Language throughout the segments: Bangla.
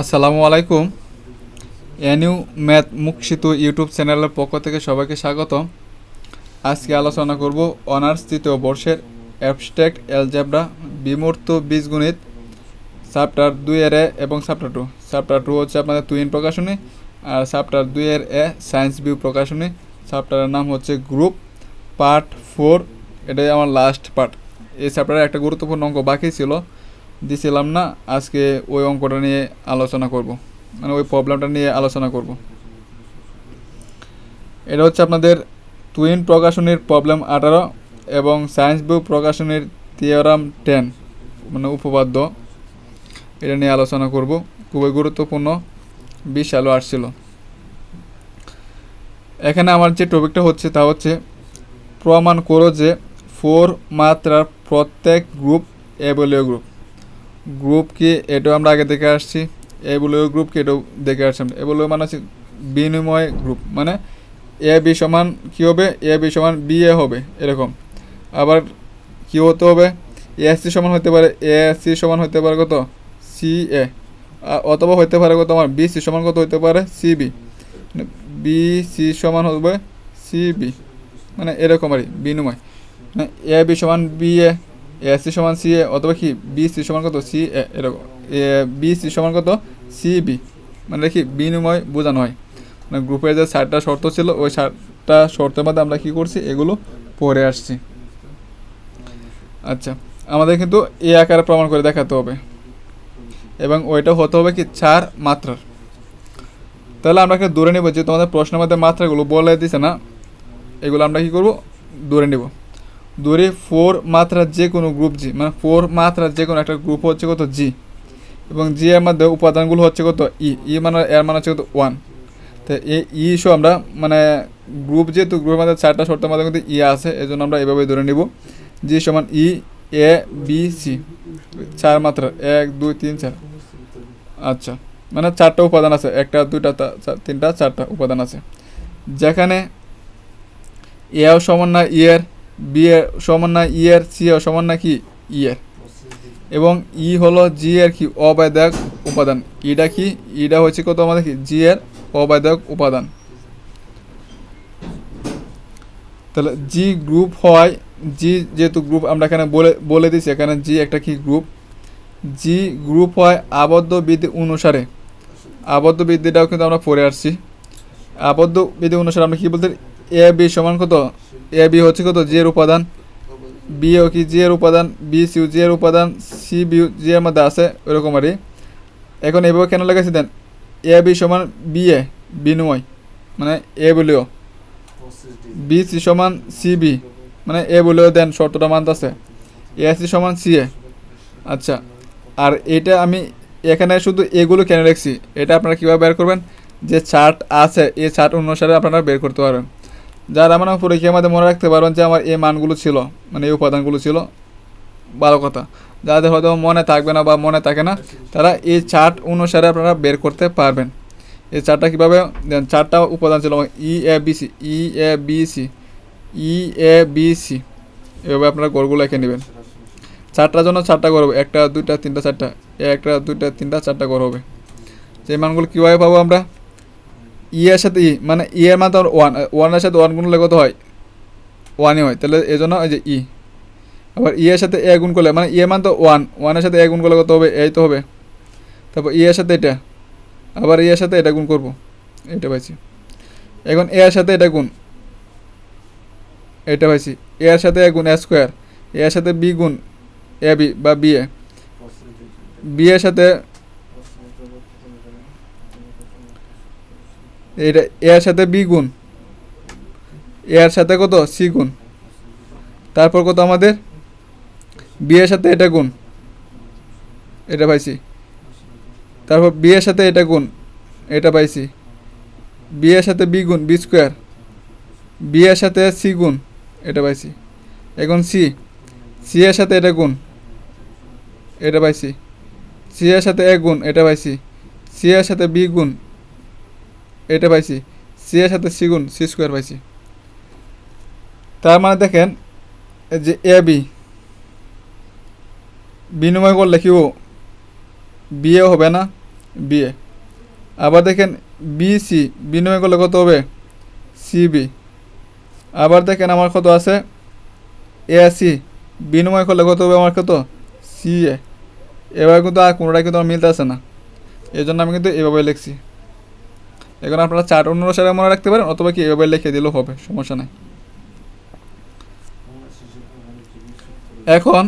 আসসালামু আলাইকুম। এনিউ ম্যাথ মুখশিত ইউটিউব চ্যানেলের পক্ষ থেকে সবাইকে স্বাগত আজকে আলোচনা করব অনার্স তৃতীয় বর্ষের অ্যাবস্ট্রাক্ট অ্যালজেব্রা বিমূর্ত বীজগণিত চ্যাপ্টার দুই এর এ এবং চ্যাপ্টার টু। চ্যাপ্টার টু হচ্ছে আপনাদের তুইন প্রকাশনী আর চ্যাপ্টার দুই এর এ সায়েন্স ভিউ প্রকাশনী। চ্যাপ্টারের নাম হচ্ছে গ্রুপ পার্ট ফোর এটাই আমার লাস্ট পার্ট এই চ্যাপ্টারে একটা গুরুত্বপূর্ণ অঙ্ক বাকি ছিল। দিছিলাম না, আজকে ওই অঙ্কটা নিয়ে আলোচনা করব। মানে ওই প্রবলেমটা নিয়ে আলোচনা করব। এটা হচ্ছে আপনাদের টুইন প্রকাশনীর প্রবলেম আঠারো এবং সায়েন্স বুক প্রকাশনীর থিওরাম টেন মানে উপপাদ্য। এটা নিয়ে আলোচনা করব। খুবই গুরুত্বপূর্ণ বিশ সালও আসছিল। এখানে আমার যে টপিকটা হচ্ছে তা হচ্ছে, প্রমাণ করো যে ফোর মাত্রার প্রত্যেক গ্রুপ এবলীয় গ্রুপ গ্রুপ কি? এটাও আমরা আগে দেখে আসছি। এবলীয় গ্রুপ কি? এটাও দেখে আসছি আমরা। মানে হচ্ছে বিনিময় গ্রুপ। মানে এ, বি সমান কী হবে? এ, বি সমান বি, এ হবে। এরকম। আবার কী হতে হবে? এ সমান হতে পারে এ, সি সমান হতে পারে কত? C, A. অথবা হতে পারে কত আমার? বি, সি সমান কত হতে পারে? C, B. বি, সি সমান হবে সি, বি। মানে এরকম আর বিনিময়। মানে এ, বি সমান বি, এ। এ সি সমান সি এ অথবা কি বি সি সমান কত? সি এ এরকম এ বি সি সমান কত? C B. মানে দেখি, বিনিময় বোঝানো হয়। মানে গ্রুপের যে ষাটটা শর্ত ছিল, ওই ষাটটা শর্তের মধ্যে আমরা কি করছি? এগুলো পরে আসছি। আচ্ছা আমাদের কিন্তু এ আকারে প্রমাণ করে দেখাতে হবে। এবং ওইটা হতে হবে কি চার মাত্রার। তাহলে আমরা এখানে দূরে নেব যে তোমাদের প্রশ্নের মধ্যে মাত্রাগুলো বলে দিছে না, এগুলো আমরা কি করব? দূরে নেব। দূরে ফোর মাত্রার যে কোনো গ্রুপ জি মানে ফোর মাত্রার যে কোনো একটা গ্রুপ হচ্ছে কত জি এবং জি এর মধ্যে উপাদানগুলো হচ্ছে কত ই ই মানে এর মানে হচ্ছে কত ওয়ান তো এই ই শো আমরা মানে গ্রুপ যেহেতু গ্রুপের মধ্যে চারটা শর্তের মধ্যে কিন্তু ই আছে এই জন্য আমরা এভাবে ধরে নিব। জি সমান ই এ বি সি চার মাত্রা, এক, দুই, তিন, চার। আচ্ছা মানে চারটা উপাদান আছে, একটা, দুইটা তিনটা, চারটা উপাদান আছে। যেখানে এও সমান না ইয়ের বি এর সমান না ইয়ের, সি এও সমান না কি ইয়ের? এবং ই হলো জি এর কি অবায়দায়ক উপাদান। ইটা কি? ইটা হচ্ছে কত আমাদের কি? জি এর অবায়দায়ক উপাদান। তাহলে জি গ্রুপ হয়, জি যেহেতু গ্রুপ আমরা এখানে বলে বলে দিচ্ছি এখানে জি একটা কি গ্রুপ? জি গ্রুপ হয় আবদ্ধ বিধি অনুসারে। আবদ্ধ বিধিটাও কিন্তু আমরা পড়ে আসছি। আবদ্ধ বিধি অনুসারে আমরা কি বলতে এ বি সমান কত? এ বি হচ্ছে কত? জি এর উপাদান। বি ও কি জি এর উপাদান? বি সিউ জি এর উপাদান। সি বি জি এর মধ্যে আছে ওইরকম আর কি। এখন এভাবে কেন লেগেছি দেন? এ বি সমান বি এ বিনিময় মানে এ বলিও। বি সি সমান সি বি মানে এ বলেও দেন, শর্তটা মানতেছে এ সি সমান সি এ আচ্ছা আর এটা আমি এখানে শুধু এগুলো কেন রাখছি? এটা আপনারা কীভাবে বের করবেন? যে চার্ট আছে, এই চার্ট অনুসারে আপনারা বের করতে পারবেন। যারা মানে পরীক্ষার মধ্যে মনে রাখতে পারবেন যে আমার এই মানগুলো ছিল মানে এই উপাদানগুলো ছিল, ভালো কথা। যাদের হয়তো মনে থাকবে না বা মনে থাকে না, তারা এই চার্ট অনুসারে আপনারা বের করতে পারবেন। এই চারটা কীভাবে? চারটা উপাদান ছিল E A B C E A B C E A B C এভাবে আপনারা গড়গুলো এঁকে নেবেন। চারটার জন্য চারটা গড় হবে, একটা, দুইটা, তিনটা, চারটা, একটা, দুইটা, তিনটা, চারটা গড় হবে। সেই মানগুলো কীভাবে পাবো আমরা? ই এর সাথে ই মানে ই এর মান তো ওয়ান ওয়ানের সাথে ওয়ান গুণ কত হয়? ওয়ানই হয়। তাহলে এই জন্য এই যে ই। আবার ই এর সাথে এ গুণ করলে মানে ই এর মান তো ওয়ান ওয়ানের সাথে এ গুণ করলে কত হবে? এই তো হবে। তারপর ই এর সাথে এটা। আবার ই এর সাথে এটা গুণ করব। এটা পাইছি। এখন এ এর সাথে এটা গুণ। এটা পাইছি। এ এর সাথে এ গুণ এ স্কোয়ার। এ এর সাথে বি গুণ এ বি বা বি এ। বি এর সাথে এটা এর সাথে বি গুণ। এ এর সাথে কত? সি গুণ। তারপর কত আমাদের? বি এর সাথে এটা গুণ। এটা পাইছি। তারপর বি এর সাথে এটা গুণ। এটা পাইছি। বি এর সাথে বি গুণ, বি স্কোয়ার। বি এর সাথে সি গুণ। এটা পাইছি। এখন সি। সি এর সাথে এটা গুণ। এটা পাইছি। সি এর সাথে এ গুণ। এটা পাইছি। সি এর সাথে বি গুণ। এটা পাইছি। সি এর সাথে সি গুণ সি স্কোয়ার পাইছি। তার মানে দেখেন যে এ বি বিনিময় করলে কি ও? বিয়ে হবে না বি এ। আবার দেখেন বি সি বিনিময় করলে কত হবে? সি বি আবার দেখেন আমার কত আছে? এ সি বিনিময় করলে কত হবে আমার কত? C A. এবার কিন্তু আর কোনোটাই কিন্তু আমার মিলতে আসে না। এই জন্য আমি কিন্তু এভাবে লিখছি। এখন আপনারা চার অনুসারে মনে রাখতে পারেন, অথবা কি এভাবে লিখে দিলেও হবে, সমস্যা নাই। এখন,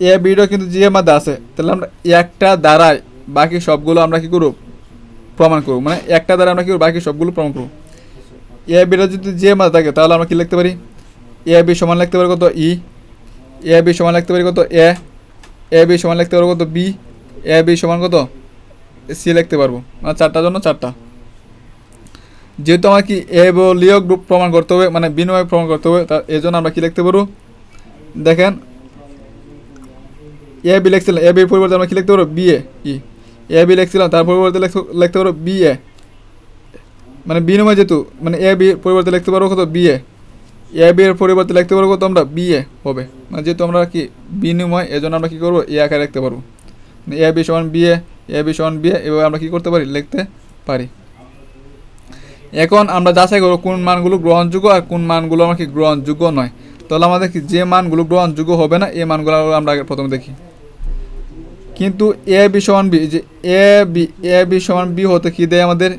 এ বিটা কিন্তু জি এর মধ্যে আছে, তাহলে আমরা একটা দ্বারাই বাকি সবগুলো আমরা কি করব? প্রমাণ করব মানে একটা দ্বারা আমরা কি করব? বাকি সবগুলো প্রমাণ করব। এ বিটা যদি জি এর মধ্যে থাকে, তাহলে আমরা কি লিখতে পারি? এ, বি সমান লিখতে পারি কত? ই। এ, বি সমান লিখতে পারি কত? এ। এ, বি সমান লিখতে পারব কত? বি। এ, বি সমান কত? সি লিখতে পারব। মানে চারটার জন্য চারটা। যেহেতু আমার কি এ বলীয় গ্রুপ প্রমাণ করতে হবে মানে বিনিময় প্রমাণ করতে হবে, তা এই জন্য আমরা কি লিখতে পারব? দেখেন এ বি লিখছিলাম। এ বির পরিবর্তে আমরা কি লিখতে পারব? B A E A B লিখছিলাম, তার পরিবর্তে লিখতে- পারব বি এ মানে বিনিময় যেহেতু মানে এ বি পরিবর্তে লিখতে পারব কত? বি এ বি এর পরিবর্তে লিখতে পারব কত? আমরা বি এ হবে। মানে যেহেতু আমরা কি বিনিময় এই জন্য আমরা কি করব? এ আকারে লিখতে পারব। মানে এ বি সমান বি এ বি, সমান বি, এভাবে আমরা কি করতে পারি? লিখতে পারি। এখন আমরা যাচাই করব কোন মানগুলো গ্রহণযোগ্য আর কোন মানগুলো আমার কি গ্রহণযোগ্য নয়। তাহলে আমাদের কি যে মানগুলো গ্রহণযোগ্য হবে না এই মানগুলো আমরা আগে প্রথমে দেখি। কিন্তু এ বি, সমান বি যে এ বি এ বি, সমান বি হতে কি দেয় আমাদের?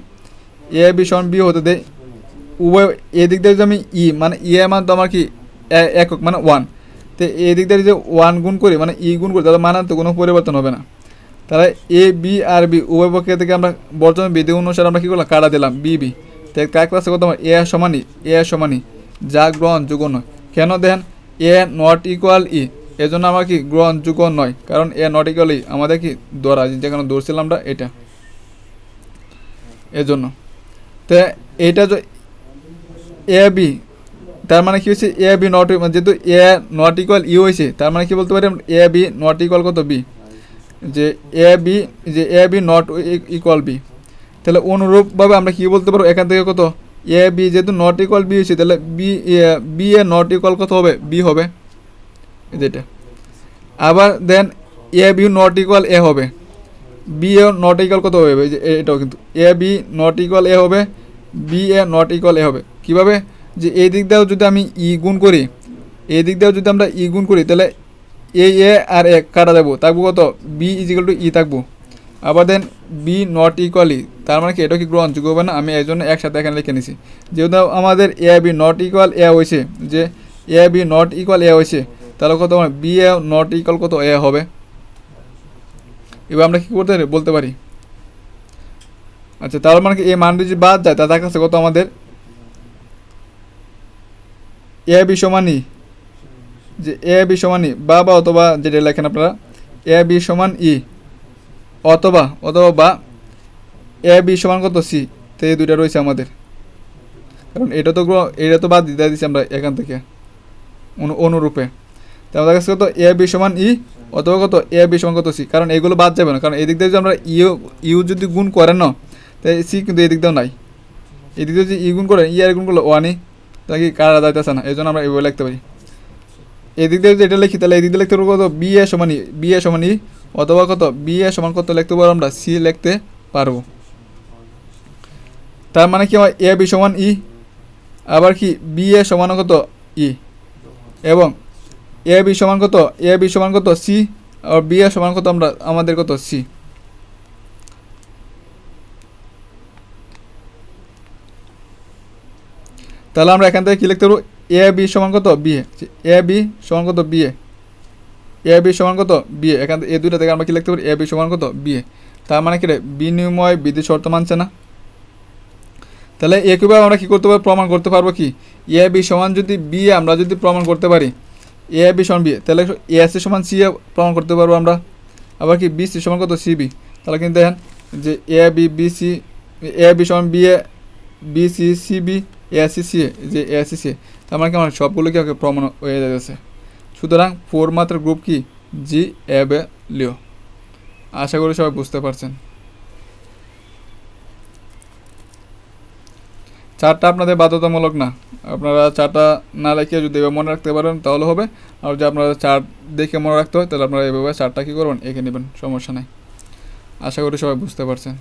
এ বি, সমান বি হতে দেয় উভয়, এদিক দিয়ে যদি আমি ই মানে ই এর মান তো আমার কি একক মানে ওয়ান। তো এদিক দিয়ে যদি ওয়ান গুণ করি মানে ই গুণ করি, তাহলে মানে তো কোনো পরিবর্তন হবে না। তাহলে এ বি আর বি উভয় পক্ষে থেকে আমরা বর্তমান বিধি অনুসারে আমরা কী করলাম? কাটা দিলাম। বি বি তো কার ক্লাসে কত এ সমানই এ সমানই। যা গ্রহণযোগ্য নয়। কেন দেখেন? এ নট ইকুয়াল ই এজন্য আমার কি গ্রহণযোগ্য নয়? কারণ এ নট ইকুয়াল ই আমাদের কি দৌড়া যেখানে দৌড়ছিলাম আমরা এটা। এজন্য। তো এইটা এ বি তার মানে কি হয়েছে? এ বি নট যেহেতু এ নট ইকুয়াল ই হয়েছে, তার মানে কি বলতে পারি এ বি নট ইকুয়াল কত? বি যে এ, বি, যে A, B not equal B তাহলে অনুরূপভাবে আমরা কী বলতে পারব? এখান থেকে কত? এ, বি যেহেতু নট ইকুয়াল বি হয়েছে, তাহলে B B A not equal কত হবে? বি হবে। যেটা আবার then A, B not equal A হবে। বি এ নট ইকুয়াল কত হবে? যে এটাও কিন্তু। A, B not equal A হবে B A not equal A হবে। কীভাবে? যে এই দিক দিয়েও যদি আমি ই গুণ করি, এই দিক দিয়েও যদি আমরা ই গুণ করি, তাহলে এ এ আর এ কাটা দেবো। থাকব কত? বি ইজিক্যাল টু ই থাকব। আবার দেন বি নট ইকুয়ালি তার মানে কি? এটা কি গ্রহণযোগ্য হবে না? আমি এই জন্য একসাথে এখানে লিখে নিছি। যেহেতু আমাদের A B not equal A হয়েছে, যে A B not equal A হয়েছে, তাহলে কত বি এ নট ইকুয়াল কত? এ হবে। এবার আমরা কী করতে পারি? বলতে পারি। আচ্ছা তার মানে কি? এই মান যদি বাদ যায় তার কাছে কত আমাদের? এ বি সমানই যে এ, বি সমান ই, বা বা অথবা যেটা লেখেন আপনারা, এ, বি সমান ই, অথবা অথবা বা, এ, বি সমান কত সি, তো এই দুইটা রয়েছে আমাদের। কারণ এটা তো এটা তো বাদ দিতে দিচ্ছি আমরা এখান থেকে, অনু- অনুরূপে। তো আমাদের কাছে কত, এ, বি সমান ই, অথবা কত, এ, বি সমান কত সি, কারণ এগুলো বাদ যাবে না, কারণ এদিক দিয়ে যদি আমরা ইউ ইউ যদি গুণ করেন না তাই সি কিন্তু এদিক দিয়েও নাই। এদিক দিয়ে যদি ই গুণ করেন, ই আর গুণ করলে ওয়ানই তাই কি কারা যাইতেছে না, এই জন্য আমরা এভাবে লিখতে পারি। এদিক দিয়ে যদি এটা লিখি, তাহলে এদিক দিয়ে লিখতে পারব কত? বি এ সমান ই বি এ সমান ই অথবা কত? বি এ সমান কত লিখতে পারব আমরা? সি লিখতে পারব। তার মানে কি আমার এ বি সমান ই আবার কি বি এ সমান কত? ই এবং এ বি সমান কত? এ বি সমান কত? সি আর বি এ সমান কত আমরা, আমাদের কত? সি তাহলে আমরা এখান থেকে কী লিখতে পারব? এ বি সমান কত? বি এ বি সমান কত? বি এ বি সমান কত? বি এখান থেকে এ দুইটা থেকে আমরা কী লিখতে পারি? এ বি সমান কত? বি তার মানে কি রে? বিনিময় বিধি শর্ত মানছে না? তাহলে একইভাবে আমরা কী করতে পারব? প্রমাণ করতে পারব কি? এ বি সমান যদি বি আমরা যদি প্রমাণ করতে পারি এ বি সমান বি তাহলে এ সি সমান সি এ প্রমাণ করতে পারব আমরা। আবার কি? বি সি সমান কত? সি বি তাহলে কিন্তু দেখেন যে A B B C A B সমান B A B C C B A C C A যে এ সি সি তার মানে কি আমার সবগুলো কি প্রমাণ হয়ে যাচ্ছে? সুতরাং ফোর মাত্রার গ্রুপ কি? জি এ বে লিও আশা করি সবাই বুঝতে পারছেন। চারটা আপনাদের বাধ্যতামূলক না। আপনারা চারটা না লিখে যদি এভাবে মনে রাখতে পারেন তাহলে হবে। আর যদি আপনারা চার দেখে মনে রাখতে হয়, তাহলে আপনারা এভাবে চারটা কী করবেন? এঁকে নেবেন, সমস্যা নেই। আশা করি সবাই বুঝতে পারছেন।